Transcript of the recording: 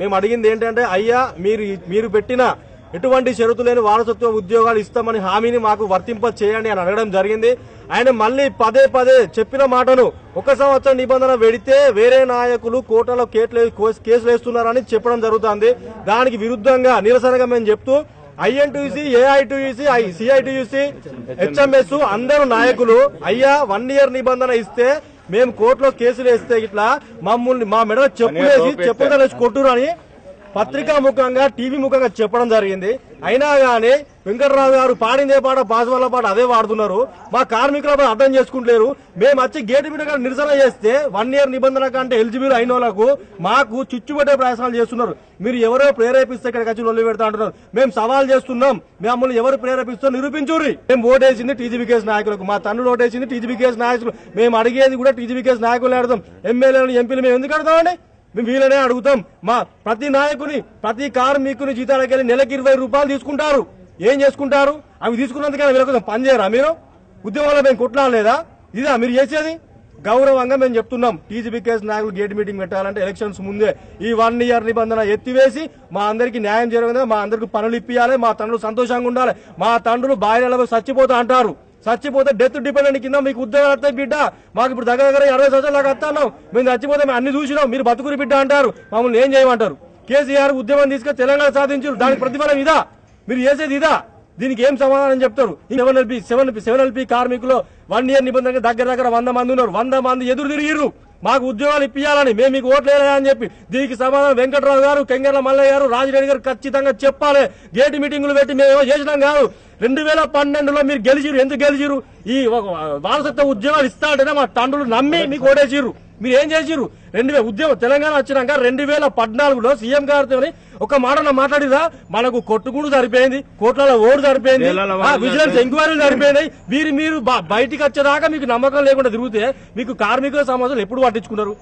మేము అడిగింది ఏంటంటే అయ్యా మీరు మీరు పెట్టిన ఎటువంటి షరతు లేని వారసత్వ ఉద్యోగాలు ఇస్తామని హామీని మాకు వర్తింప చేయండి అని అడగడం జరిగింది. ఆయన మళ్ళీ పదే పదే చెప్పిన మాటను ఒక సంవత్సరం నిబంధన పెడితే వేరే నాయకులు కోటలో కేసులు వేస్తున్నారని చెప్పడం జరుగుతుంది. దానికి విరుద్ధంగా నిరసనగా మేము చెప్తూ ఐఎన్టీసీ ఏఐటీయూసీ సిఐటీయూసీ హెచ్ఎంఎస్ అందరూ నాయకులు అయ్యా వన్ ఇయర్ నిబంధన ఇస్తే మేము కోర్టులో కేసులు వేస్తే ఇట్లా మమ్మల్ని మా మెడలో చెప్పులేసి చెప్పులు కొట్టురు అని పత్రికా ముఖంగా టీవీ ముఖంగా చెప్పడం జరిగింది. అయినా గానీ వెంకటరావు గారు పాడిందే పాట పాసువల్ల పాట అదే వాడుతున్నారు మా కార్మికుల అర్థం చేసుకుంటలేరు. మేము వచ్చి గేటు మీద నిరసన చేస్తే వన్ ఇయర్ నిబంధన కంటే ఎలిజిబుల్ అయిన వాళ్ళకు మాకు చిచ్చుపెట్టే ప్రయత్నాలు చేస్తున్నారు. మీరు ఎవరో ప్రేరేపిస్తే ఇక్కడికి వచ్చి లొల్లి పెడతా అంటున్నారు. మేము సవాల్ చేస్తున్నాం. మమ్మల్ని ఎవరు ప్రేరేపిస్తారో నిరూపించుర్రి. మేము ఓటేసింది టీజీబీకేఎస్ నాయకులకు. మా తన్నులు ఓటేసింది టీజీబీకేఎస్ నాయకులు. మేము అడిగేది కూడా టీజీబీకేఎస్ నాయకులు ఆడదాం ఎమ్మెల్యేలను ఎంపీలు మేము ఎందుకు అడదామండి మేము వీళ్ళనే అడుగుతాం. మా ప్రతి నాయకుని ప్రతి కార్మికుని జీతాలకు వెళ్ళి నెలకి ఇరవై రూపాయలు తీసుకుంటారు. ఏం చేసుకుంటారు? అవి తీసుకున్నందుకైనా వీళ్ళ పని మీరు? ఉద్యమంలో మేము కొట్లాడలేదా? ఇదా మీరు చేసేది? గౌరవంగా మేము చెప్తున్నాం. టీజీబీకేఎస్ నాయకులు గేట్ మీటింగ్ పెట్టాలంటే ఎలక్షన్స్ ముందే ఈ వన్ ఇయర్ నిబంధన ఎత్తివేసి మా అందరికి న్యాయం జరగదు మా అందరికి పనులు ఇప్పియాలి మా తండ్రులు సంతోషంగా ఉండాలి మా తండ్రులు బాయిలలో చచ్చిపోతా అంటారు. చచ్చిపోతే డెత్ డిపెండెంట్ కింద మీకు ఉద్యోగాలు వస్తాయి బిడ్డ. మాకు ఇప్పుడు దగ్గర దగ్గర అరవై సంవత్సరాలు దాకా వస్తాను మేము చచ్చిపోతే మేము అన్ని చూసినాం. మీరు బతుకురు బిడ్డ అంటారు. మమ్మల్ని ఏం చేయమంటారు? కేసీఆర్ ఉద్యమం తీసుకొని తెలంగాణ సాధించారు. దానికి ప్రతిఫలం ఇదా? మీరు చేసేది ఇదా? దీనికి ఏం సమాధానం చెప్తారు? Seven LP seven seven LP కార్మికులు వన్ ఇయర్ నిబంధన దగ్గర దగ్గర వంద మంది ఉన్నారు. వంద మంది ఎదురు తిరిగిర్రు. మాకు ఉద్యోగాలు ఇప్పించాలని మేము మీకు ఓట్లేదా అని చెప్పి దీనికి సమాధానం వెంకటరావు గారు కెంగర్ల మల్లయ్య గారు రాజరెడ్డి గారు ఖచ్చితంగా చెప్పాలి. గేట్ మీటింగులు పెట్టి మేము చేసినాం కాదు. రెండు వేల పన్నెండులో మీరు గెలిచిరు ఎందుకు గెలిచిరు ఈ ఒక వారసత్వ ఉద్యోగాలు ఇస్తా మా తండ్రులు నమ్మి మీకు ఓడేసిరు మీరు ఏం చేసిర్రు? రెండు వేల ఉద్యమం తెలంగాణ వచ్చినాక రెండు వేల పద్నాలుగులో సీఎం గారితో ఒక మాటలో మాట్లాడిదా మనకు కొట్టుకుడు సరిపోయింది కోట్ల ఓడు సరిపోయింది విజిలెన్స్ ఎంక్వైరీలు సరిపోయినాయి. మీరు మీరు బయటికి వచ్చేదాకా మీకు నమ్మకం లేకుండా తిరిగితే మీకు కార్మికుల సమస్యలు ఎప్పుడు పట్టించుకున్నారు?